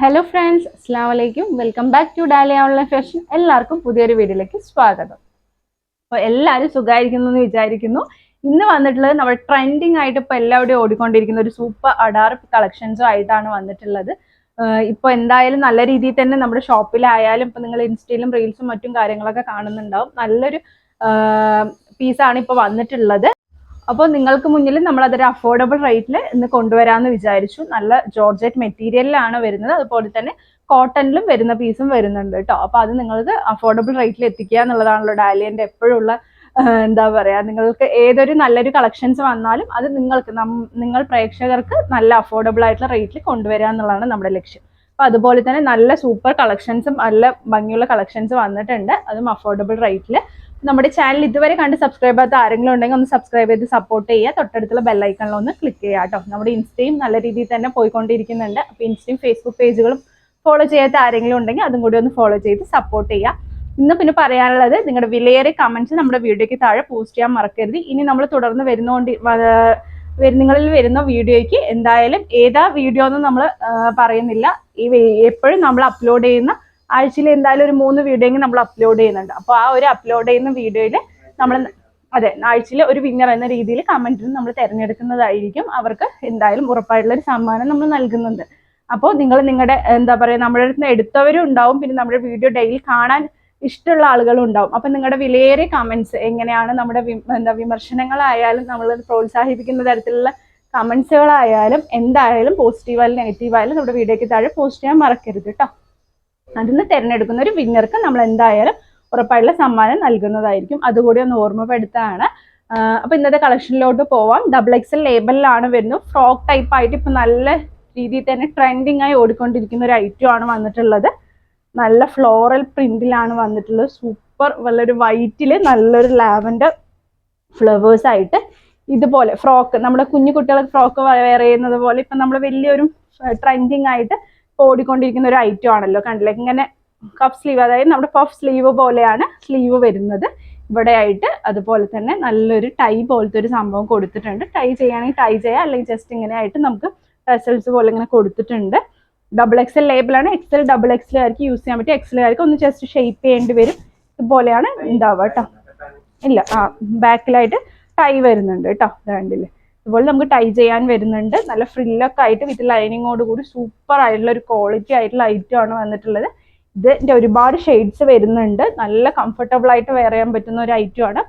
Hello friends അസ്സാം വലൈക്കും welcome back to Dahlia online fashion എല്ലാവർക്കും പുതിയൊരു വീഡിയോയിലേക്ക് സ്വാഗതം. അപ്പോൾ എല്ലാവരും സുഖമായിരിക്കുന്നു എന്ന് വിചാരിക്കുന്നു. ഇന്ന് വന്നിട്ടുള്ളത് നമ്മൾ ട്രെൻഡിങ് ആയിട്ട് ഇപ്പോൾ എല്ലാവരുടെയും ഓടിക്കൊണ്ടിരിക്കുന്ന ഒരു സൂപ്പർ അഡാർ കളക്ഷൻസും ആയിട്ടാണ് വന്നിട്ടുള്ളത്. ഇപ്പോൾ എന്തായാലും നല്ല രീതിയിൽ തന്നെ നമ്മുടെ ഷോപ്പിലായാലും ഇപ്പോൾ നിങ്ങൾ ഇൻസ്റ്റയിലും റീൽസും മറ്റും കാര്യങ്ങളൊക്കെ കാണുന്നുണ്ടാവും. നല്ലൊരു പീസാണ് ഇപ്പോൾ വന്നിട്ടുള്ളത്. അപ്പോൾ നിങ്ങൾക്ക് മുന്നിൽ നമ്മൾ അതൊരു അഫോർഡബിൾ റേറ്റിൽ ഇന്ന് കൊണ്ടുവരാമെന്ന് വിചാരിച്ചു. നല്ല ജോർജറ്റ് മെറ്റീരിയലിലാണ് വരുന്നത്. അതുപോലെ തന്നെ കോട്ടണിലും വരുന്ന പീസും വരുന്നുണ്ട് കേട്ടോ. അപ്പോൾ അത് നിങ്ങൾക്ക് അഫോർഡബിൾ റേറ്റിൽ എത്തിക്കുക എന്നുള്ളതാണല്ലോ ഡാലിയന്റെ എപ്പോഴുള്ള എന്താ പറയുക നിങ്ങൾക്ക് ഏതൊരു നല്ലൊരു കളക്ഷൻസ് വന്നാലും അത് നിങ്ങൾക്ക് നിങ്ങൾ പ്രേക്ഷകർക്ക് നല്ല അഫോർഡബിൾ ആയിട്ടുള്ള റേറ്റിൽ കൊണ്ടുവരിക എന്നുള്ളതാണ് നമ്മുടെ ലക്ഷ്യം. അപ്പോൾ അതുപോലെ തന്നെ നല്ല സൂപ്പർ കളക്ഷൻസും നല്ല ഭംഗിയുള്ള കളക്ഷൻസ് വന്നിട്ടുണ്ട്. അതും അഫോർഡബിൾ റേറ്റിൽ നമ്മുടെ ചാനൽ ഇതുവരെ കണ്ട് സബ്സ്ക്രൈബ് ചെയ്യാത്ത ആരെങ്കിലും ഉണ്ടെങ്കിൽ ഒന്ന് സബ്സ്ക്രൈബ് ചെയ്ത് സപ്പോർട്ട് ചെയ്യുക. തൊട്ടടുത്തുള്ള ബെല്ലൈക്കണിൽ ഒന്ന് ക്ലിക്ക് ചെയ്യുക കേട്ടോ. നമ്മുടെ ഇൻസ്റ്റയും നല്ല രീതിയിൽ തന്നെ പോയിക്കൊണ്ടിരിക്കുന്നുണ്ട്. അപ്പോൾ ഇൻസ്റ്റയും ഫേസ്ബുക്ക് പേജുകളും ഫോളോ ചെയ്യാത്ത ആരെങ്കിലും ഉണ്ടെങ്കിൽ അതും കൂടി ഒന്ന് ഫോളോ ചെയ്ത് സപ്പോർട്ട് ചെയ്യുക. ഇന്ന് പിന്നെ പറയാനുള്ളത് നിങ്ങളുടെ വിലയേറിയ കമന്റ്സ് നമ്മുടെ വീഡിയോയ്ക്ക് താഴെ പോസ്റ്റ് ചെയ്യാൻ മറക്കരുത്. ഇനി നമ്മൾ തുടർന്ന് വരുന്നോണ്ട് നിങ്ങളിൽ വരുന്ന വീഡിയോയ്ക്ക് എന്തായാലും ഏതാ വീഡിയോ എന്ന് നമ്മൾ പറയുന്നില്ല. ഈ എപ്പോഴും നമ്മൾ അപ്ലോഡ് ചെയ്യുന്ന ആഴ്ചയിൽ എന്തായാലും ഒരു മൂന്ന് വീഡിയോ നമ്മൾ അപ്ലോഡ് ചെയ്യുന്നുണ്ട്. അപ്പോൾ ആ ഒരു അപ്ലോഡ് ചെയ്യുന്ന വീഡിയോയിൽ നമ്മൾ അതെ ആഴ്ചയിൽ ഒരു വിന്നർ എന്ന രീതിയിൽ കമന്റിൽ നമ്മൾ തിരഞ്ഞെടുക്കുന്നതായിരിക്കും. അവർക്ക് എന്തായാലും ഉറപ്പായിട്ടുള്ള ഒരു സമ്മാനം നമ്മൾ നൽകുന്നുണ്ട്. അപ്പോൾ നിങ്ങൾ നിങ്ങളുടെ എന്താ പറയുക നമ്മുടെ അടുത്ത് നിന്ന് എടുത്തവരും ഉണ്ടാവും പിന്നെ നമ്മുടെ വീഡിയോ ഡെയിലി കാണാൻ ഇഷ്ടമുള്ള ആളുകളും ഉണ്ടാവും. അപ്പം നിങ്ങളുടെ വിലയേറിയ കമന്റ്സ് എങ്ങനെയാണ് നമ്മുടെ എന്താ വിമർശനങ്ങളായാലും നമ്മൾ പ്രോത്സാഹിപ്പിക്കുന്ന തരത്തിലുള്ള കമന്റ്സുകളായാലും എന്തായാലും പോസിറ്റീവായാലും നെഗറ്റീവായാലും നമ്മുടെ വീഡിയോയ്ക്ക് താഴെ പോസ്റ്റ് ചെയ്യാൻ മറക്കരുത് കേട്ടോ അതിന് തിരഞ്ഞെടുക്കുന്ന ഒരു വിന്നർക്ക് നമ്മൾ എന്തായാലും ഉറപ്പായിട്ടുള്ള സമ്മാനം നൽകുന്നതായിരിക്കും. അതുകൂടി ഒന്ന് ഓർമ്മപ്പെടുത്താണ്. അപ്പൊ ഇന്നത്തെ കളക്ഷനിലോട്ട് പോവാം. ഡബിൾ എക്സൽ ലേബലിലാണ് വരുന്നത്. ഫ്രോക്ക് ടൈപ്പ് ആയിട്ട് ഇപ്പൊ നല്ല രീതിയിൽ തന്നെ ട്രെൻഡിങ് ആയി ഓടിക്കൊണ്ടിരിക്കുന്ന ഒരു ഐറ്റം ആണ് വന്നിട്ടുള്ളത്. നല്ല ഫ്ലോറൽ പ്രിന്റിലാണ് വന്നിട്ടുള്ളത്. സൂപ്പർ നല്ലൊരു വൈറ്റിൽ നല്ലൊരു ലാവൻഡർ ഫ്ലവേഴ്സ് ആയിട്ട് ഇതുപോലെ ഫ്രോക്ക് നമ്മുടെ കുഞ്ഞു കുട്ടികളെ ഫ്രോക്ക് വെയർ ചെയ്യുന്നത് പോലെ ഇപ്പൊ നമ്മൾ വലിയൊരു ട്രെൻഡിങ് ആയിട്ട് ഓടിക്കൊണ്ടിരിക്കുന്ന ഒരു ഐറ്റം ആണല്ലോ. കണ്ടില്ലേ? ഇങ്ങനെ കഫ് സ്ലീവ് അതായത് നമ്മുടെ പഫ് സ്ലീവ് പോലെയാണ് സ്ലീവ് വരുന്നത്. ഇവിടെ ആയിട്ട് അതുപോലെ തന്നെ നല്ലൊരു ടൈ പോലത്തെ ഒരു സംഭവം കൊടുത്തിട്ടുണ്ട്. ടൈ ചെയ്യുകയാണെങ്കിൽ ടൈ ചെയ്യാം. അല്ലെങ്കിൽ ജസ്റ്റ് ഇങ്ങനെ ആയിട്ട് നമുക്ക് ടെസൽസ് പോലെ ഇങ്ങനെ കൊടുത്തിട്ടുണ്ട്. ഡബിൾ എക്സൽ ലേബിളാണ് എക്സൽ ഡബിൾ എക്സലുകാർക്ക് യൂസ് ചെയ്യാൻ പറ്റും എക്സലുകാർക്ക് ഒന്ന് ജസ്റ്റ് ഷെയ്പ്പ് ചെയ്യേണ്ടി വരും. ഇതുപോലെയാണ് ഉണ്ടാവുക കേട്ടോ. ഇല്ല ആ ബാക്കിലായിട്ട് ടൈ വരുന്നുണ്ട് കേട്ടോ. രണ്ടിൽ അതുപോലെ നമുക്ക് ടൈ ചെയ്യാൻ വരുന്നുണ്ട്. നല്ല ഫ്രില്ലൊക്കെ ആയിട്ട് വിത്ത് ലൈനിങ്ങോട് കൂടി സൂപ്പർ ആയിട്ടുള്ള ഒരു ക്വാളിറ്റി ആയിട്ടുള്ള ഐറ്റം ആണ് വന്നിട്ടുള്ളത്. ഇതിന്റെ ഒരുപാട് ഷെയ്ഡ്സ് വരുന്നുണ്ട്. നല്ല കംഫർട്ടബിൾ ആയിട്ട് വെയർ ചെയ്യാൻ പറ്റുന്ന ഒരു ഐറ്റം ആണ്.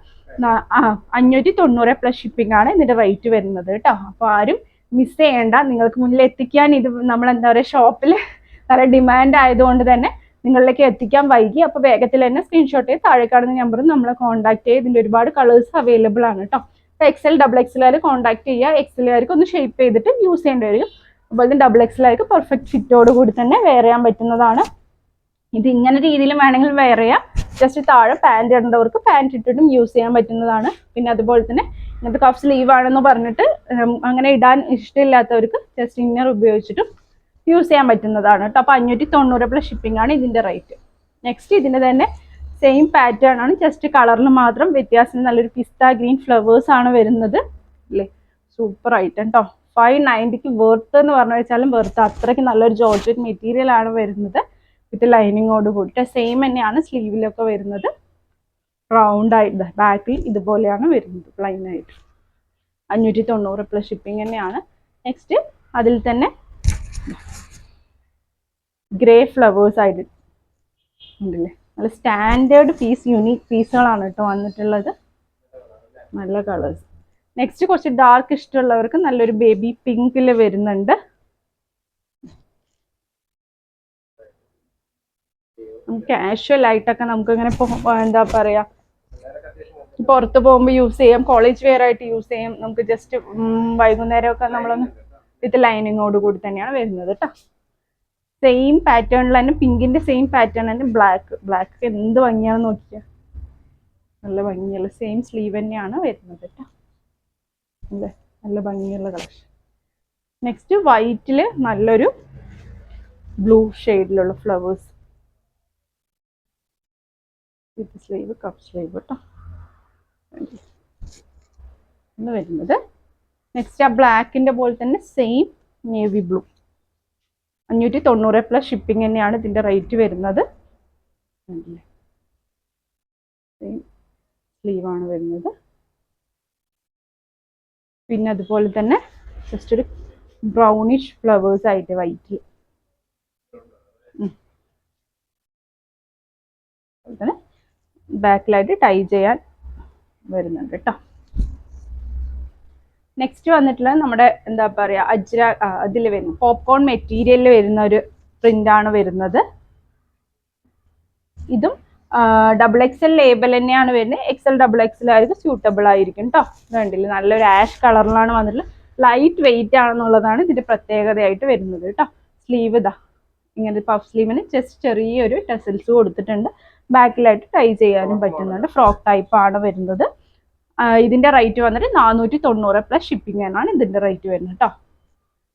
അഞ്ഞൂറ്റി തൊണ്ണൂറ് പ്ലസ് ഷിപ്പിംഗ് ആണ് ഇതിന്റെ റേറ്റ് വരുന്നത് കേട്ടോ. അപ്പോൾ ആരും മിസ് ചെയ്യേണ്ട. നിങ്ങൾക്ക് മുന്നിൽ എത്തിക്കാൻ ഇത് നമ്മൾ എന്താ പറയുക ഷോപ്പിൽ നല്ല ഡിമാൻഡ് ആയതുകൊണ്ട് തന്നെ നിങ്ങളിലേക്ക് എത്തിക്കാൻ വൈകി. അപ്പോൾ വേഗത്തിൽ തന്നെ സ്ക്രീൻഷോട്ട് ചെയ്ത് താഴെ കാണുന്ന നമ്പറും നമ്മളെ കോൺടാക്ട് ചെയ്ത് ഇതിന്റെ ഒരുപാട് കളേഴ്സ് അവൈലബിൾ ആണ് കേട്ടോ. എക്സൽ ഡബിൾ എക്സലുകാർ കോൺടാക്ട് ചെയ്യുക എക്സലുകാർക്ക് ഒന്ന് ഷേപ്പ് ചെയ്തിട്ട് യൂസ് ചെയ്യേണ്ടി വരും. അതുപോലെ തന്നെ ഡബിൾ എക്സലുകാർക്ക് പെർഫെക്റ്റ് ഫിറ്റോട് കൂടി തന്നെ വെയർ ചെയ്യാൻ പറ്റുന്നതാണ്. ഇത് ഇങ്ങനെ രീതിയിലും വേണമെങ്കിൽ വെയർ ചെയ്യാം. ജസ്റ്റ് താഴെ പാന്റ് ഇടേണ്ടവർക്ക് പാന്റ് ഇട്ടിട്ടും യൂസ് ചെയ്യാൻ പറ്റുന്നതാണ്. പിന്നെ അതുപോലെ തന്നെ ഇങ്ങനത്തെ കഫ് സ്ലീവ് ആണെന്ന് പറഞ്ഞിട്ട് അങ്ങനെ ഇടാൻ ഇഷ്ടമില്ലാത്തവർക്ക് ജസ്റ്റ് ഇന്നർ ഉപയോഗിച്ചിട്ടും യൂസ് ചെയ്യാൻ പറ്റുന്നതാണ്. കേട്ടോ അപ്പോൾ അഞ്ഞൂറ്റി തൊണ്ണൂറ് പ്ലസ് ഷിപ്പിംഗ് ആണ് ഇതിന്റെ റേറ്റ് നെക്സ്റ്റ് ഇതിന്റെ തന്നെ സെയിം പാറ്റേൺ ആണ്. ജസ്റ്റ് കളറിൽ മാത്രം വ്യത്യാസം. നല്ലൊരു പിസ്ത ഗ്രീൻ ഫ്ലവേഴ്സ് ആണ് വരുന്നത്. അല്ലേ? സൂപ്പർ ആയിട്ട് കേട്ടോ ഫൈവ് നയന്റിക്ക് വെർത്ത് എന്ന് പറഞ്ഞു വെച്ചാലും വെർത്ത് അത്രയ്ക്ക് നല്ലൊരു ജോർജറ്റ് മെറ്റീരിയൽ ആണ് വരുന്നത്. വിത്ത് ലൈനിങ്ങോട് കൂടിയിട്ട് സെയിം തന്നെയാണ് സ്ലീവിലൊക്കെ വരുന്നത്. റൗണ്ട് ആയിട്ട് ബാക്കിൽ ഇതുപോലെയാണ് വരുന്നത് പ്ലെയിൻ ആയിട്ട്. അഞ്ഞൂറ്റി തൊണ്ണൂറ് പ്ലസ് ഷിപ്പിംഗ് തന്നെയാണ്. നെക്സ്റ്റ് അതിൽ തന്നെ ഗ്രേ ഫ്ലവേഴ്സ് ആയിട്ട് ഉണ്ടല്ലേ? നല്ല സ്റ്റാൻഡേർഡ് പീസ് യുണീക്ക് പീസുകളാണ് കേട്ടോ വന്നിട്ടുള്ളത്. നല്ല കളേഴ്സ് നെക്സ്റ്റ് കുറച്ച് ഡാർക്ക് ഇഷ്ടമുള്ളവർക്ക് നല്ലൊരു ബേബി പിങ്കിൽ വരുന്നുണ്ട്. കാഷ്വൽ ആയിട്ടൊക്കെ നമുക്ക് ഇങ്ങനെ എന്താ പറയാ പുറത്ത് പോകുമ്പോൾ യൂസ് ചെയ്യാം കോളേജ് വെയർ ആയിട്ട് യൂസ് ചെയ്യാം. നമുക്ക് ജസ്റ്റ് വൈകുന്നേരമൊക്കെ നമ്മളൊന്ന് വിത്ത് ലൈനിങ്ങോട് കൂടി തന്നെയാണ് വരുന്നത് കേട്ടോ. സെയിം പാറ്റേണിൽ തന്നെ പിങ്കിന്റെ സെയിം പാറ്റേൺ തന്നെ ബ്ലാക്ക് ബ്ലാക്ക് എന്ത് ഭംഗിയാണെന്ന് നോക്കിയാൽ നല്ല ഭംഗിയുള്ള സെയിം സ്ലീവ് തന്നെയാണ് വരുന്നത് കേട്ടോ അല്ലേ? നല്ല ഭംഗിയുള്ള കളക്ഷൻ നെക്സ്റ്റ് വൈറ്റിൽ നല്ലൊരു blue ഷെയ്ഡിലുള്ള flowers with sleeve cup sleeve കേട്ടോ വരുന്നത്. നെക്സ്റ്റ് ആ ബ്ലാക്കിന്റെ പോലെ തന്നെ സെയിം നേവി ബ്ലൂ അഞ്ഞൂറ്റി തൊണ്ണൂറ് പ്ലസ് ഷിപ്പിംഗ് തന്നെയാണ് ഇതിന്റെ റേറ്റ് വരുന്നത്. സ്ലീവാണ് വരുന്നത്. പിന്നെ അതുപോലെ തന്നെ ജസ്റ്റ് ഒരു ബ്രൗണിഷ് ഫ്ലവേഴ്സ് ആയിട്ട് വൈറ്റിൽ ബാക്കിലായിട്ട് ടൈ ചെയ്യാൻ വരുന്നുണ്ട് കേട്ടോ നെക്സ്റ്റ് വന്നിട്ടുള്ള നമ്മുടെ എന്താ പറയുക അജ്ര അതിൽ വരുന്ന പോപ്കോൺ മെറ്റീരിയലിൽ വരുന്ന ഒരു പ്രിന്റ് ആണ് വരുന്നത്. ഇതും ഡബിൾ എക്സൽ ലേബൽ തന്നെയാണ് വരുന്നത്. എക്സൽ ഡബിൾ എക്സൽ ആയിരിക്കും സ്യൂട്ടബിൾ ആയിരിക്കും കേട്ടോ കണ്ടില്ല? നല്ലൊരു ആഷ് കളറിലാണ് വന്നിട്ടുള്ളത്. ലൈറ്റ് വെയിറ്റ് ആണെന്നുള്ളതാണ് ഇതിന്റെ പ്രത്യേകതയായിട്ട് വരുന്നത് കേട്ടോ സ്ലീവ് ഇതാ. ഇങ്ങനെ പഫ് സ്ലീവിന് ജസ്റ്റ് ചെറിയൊരു ടെസൽസ് കൊടുത്തിട്ടുണ്ട്. ബാക്കിലായിട്ട് ടൈ ചെയ്യാനും പറ്റുന്നുണ്ട്. ഫ്രോക്ക് ടൈപ്പ് ആണ് വരുന്നത്. ഇതിന്റെ റേറ്റ് വന്നിട്ട് നാനൂറ്റി തൊണ്ണൂറ് പ്ലസ് ഷിപ്പിംഗ് ആണ് ഇതിന്റെ റേറ്റ് വരുന്നത് കേട്ടോ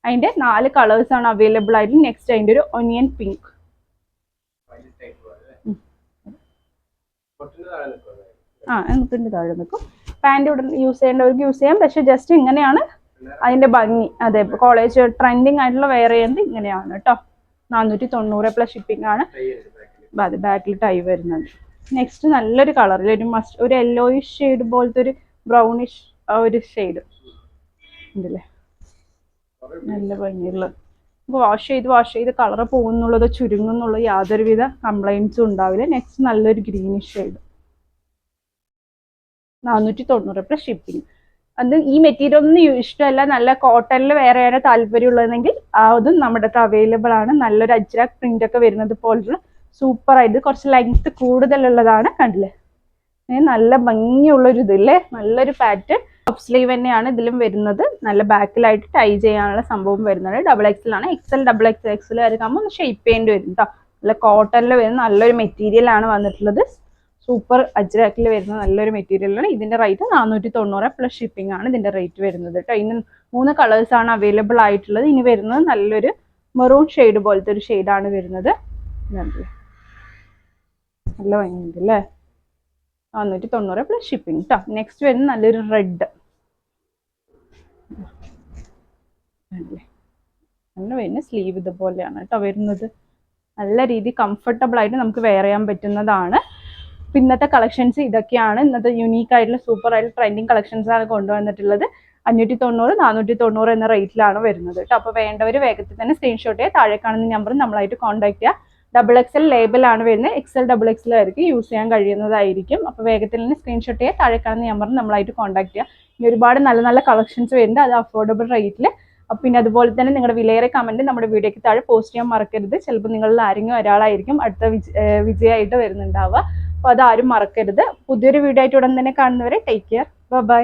അതിന്റെ നാല് കളേഴ്സ് ആണ് അവൈലബിൾ ആയിട്ട്. നെക്സ്റ്റ് അതിന്റെ ഒരു ഒനിയൻ പിങ്ക് ആ എന്നിട്ട് താഴെ നിൽക്കും. പാന്റ് ഇവിടെ യൂസ് ചെയ്യേണ്ടവർക്ക് യൂസ് ചെയ്യാം. പക്ഷെ ജസ്റ്റ് ഇങ്ങനെയാണ് അതിന്റെ ഭംഗി. അതെ കോളേജ് ട്രെൻഡിങ് ആയിട്ടുള്ള വെയർ ചെയ്യുന്നത് ഇങ്ങനെയാണ് കേട്ടോ നാനൂറ്റി തൊണ്ണൂറ് പ്ലസ് ഷിപ്പിംഗ് ആണ് അതെ ബാക്കിൽ ടൈ വരുന്നുണ്ട് നെക്സ്റ്റ് നല്ലൊരു കളറിൽ ഒരു മസ്റ്റ് ഒരു യെല്ലോയിഷ് ഷെയ്ഡ് പോലത്തെ ഒരു ബ്രൗണിഷ് ഒരു ഷെയ്ഡ് ഉണ്ടല്ലേ? നല്ല ഭംഗിയുള്ള. വാഷ് ചെയ്ത് വാഷ് ചെയ്ത് കളർ പോകുന്നുള്ളതോ ചുരുങ്ങുന്നുള്ളതോ യാതൊരുവിധ കംപ്ലൈൻസും ഉണ്ടാവില്ല. നെക്സ്റ്റ് നല്ലൊരു ഗ്രീനിഷ് ഷെയ്ഡ് നാനൂറ്റി തൊണ്ണൂറ് രൂപ ഷിപ്പിംഗ് അത് ഈ മെറ്റീരിയൽ ഒന്നും ഇഷ്ടമല്ല. നല്ല കോട്ടണിൽ വേറെ വേറെ താല്പര്യമുള്ളതെങ്കിൽ അതും നമ്മുടെ അവൈലബിൾ ആണ്. നല്ലൊരു അജ്രാക് പ്രിന്റ് ഒക്കെ വരുന്നത് പോലുള്ള സൂപ്പർ ആയിട്ട് കുറച്ച് ലെങ്ത് കൂടുതലുള്ളതാണ് കണ്ടില്ലേ? നല്ല ഭംഗിയുള്ളൊരു ഇതില്ലേ? നല്ലൊരു പാറ്റ് ടോപ്പ് സ്ലീവ് തന്നെയാണ് ഇതിലും വരുന്നത്. നല്ല ബാക്കിലായിട്ട് ടൈ ചെയ്യാനുള്ള സംഭവം വരുന്നത് ഡബിൾ എക്സൽ ആണ് എക്സൽ ഡബിൾ എക്സ് എക്സൽ ആയിരിക്കുമ്പോൾ ഒന്ന് ഷേപ്പ് ചെയ്യേണ്ടി വരും കേട്ടോ നല്ല കോട്ടണിൽ വരുന്ന നല്ലൊരു മെറ്റീരിയൽ ആണ് വന്നിട്ടുള്ളത്. സൂപ്പർ അജ്രാക്കിൽ വരുന്ന നല്ലൊരു മെറ്റീരിയലാണ് ഇതിന്റെ റേറ്റ് നാനൂറ്റി തൊണ്ണൂറ് പ്ലസ് ഷിപ്പിംഗ് ആണ് ഇതിന്റെ റേറ്റ് വരുന്നത് കേട്ടോ ഇന്ന് മൂന്ന് കളേഴ്സ് ആണ് അവൈലബിൾ ആയിട്ടുള്ളത്. ഇനി വരുന്നത് നല്ലൊരു മെറൂൺ ഷെയ്ഡ് പോലത്തെ ഒരു ഷെയ്ഡാണ് വരുന്നത്. നല്ല ഭംഗിയുണ്ട് അല്ലേ നാനൂറ്റി തൊണ്ണൂറ് പ്ലസ് ഷിപ്പിംഗ് കേട്ടോ നെക്സ്റ്റ് വരുന്ന നല്ലൊരു റെഡ് നല്ല വരുന്ന സ്ലീവ് ഇതുപോലെയാണ് കേട്ടോ വരുന്നത്. നല്ല രീതി കംഫർട്ടബിൾ ആയിട്ട് നമുക്ക് വെയർ ചെയ്യാൻ പറ്റുന്നതാണ്. ഇന്നത്തെ കളക്ഷൻസ് ഇതൊക്കെയാണ്. ഇന്നത്തെ യുണീക്ക് ആയിട്ടുള്ള സൂപ്പർ ആയിട്ടുള്ള ട്രെൻഡിങ് കളക്ഷൻസ് ആണ് കൊണ്ടുവന്നിട്ടുള്ളത്. അഞ്ഞൂറ്റി തൊണ്ണൂറ് നാനൂറ്റി തൊണ്ണൂറ് എന്ന റേറ്റിലാണ് വരുന്നത് കേട്ടോ. അപ്പോൾ വേണ്ടവർ വേഗത്തിൽ തന്നെ സ്ക്രീൻഷോട്ട് ചെയ്യുക താഴെ കാണുന്ന നമ്പർ നമ്മളായിട്ട് കോൺടാക്ട് ചെയ്യുക ഡബിൾ എക്സൽ ലേബലാണ് വരുന്നത്. എക്സൽ ഡബിൾ എക്സൽ ആയിരിക്കും യൂസ് ചെയ്യാൻ കഴിയുന്നതായിരിക്കും. അപ്പോൾ വേഗത്തിൽ തന്നെ സ്ക്രീൻഷോട്ട് ചെയ്യുക താഴെ കാണുന്ന നമ്പർ നമ്മളായിട്ട് കോൺടാക്ട് ചെയ്യുക ഇനി ഒരുപാട് നല്ല നല്ല കളക്ഷൻസ് വരുന്നുണ്ട്. അത് അഫോർഡബിൾ റേറ്റിൽ പിന്നെ അതുപോലെ തന്നെ നിങ്ങളുടെ വിലയേറെ കമന്റ് നമ്മുടെ വീഡിയോയ്ക്ക് താഴെ പോസ്റ്റ് ചെയ്യാൻ മറക്കരുത്. ചിലപ്പോൾ നിങ്ങളിൽ ആരെങ്കിലും ഒരാളായിരിക്കും അടുത്ത വിജയമായിട്ട് വരുന്നുണ്ടാവുക. അപ്പോൾ അതാരും മറക്കരുത്. പുതിയൊരു വീഡിയോ ആയിട്ട് ഉടൻ തന്നെ കാണുന്നവരെ ടേക്ക് കെയർ ബൈ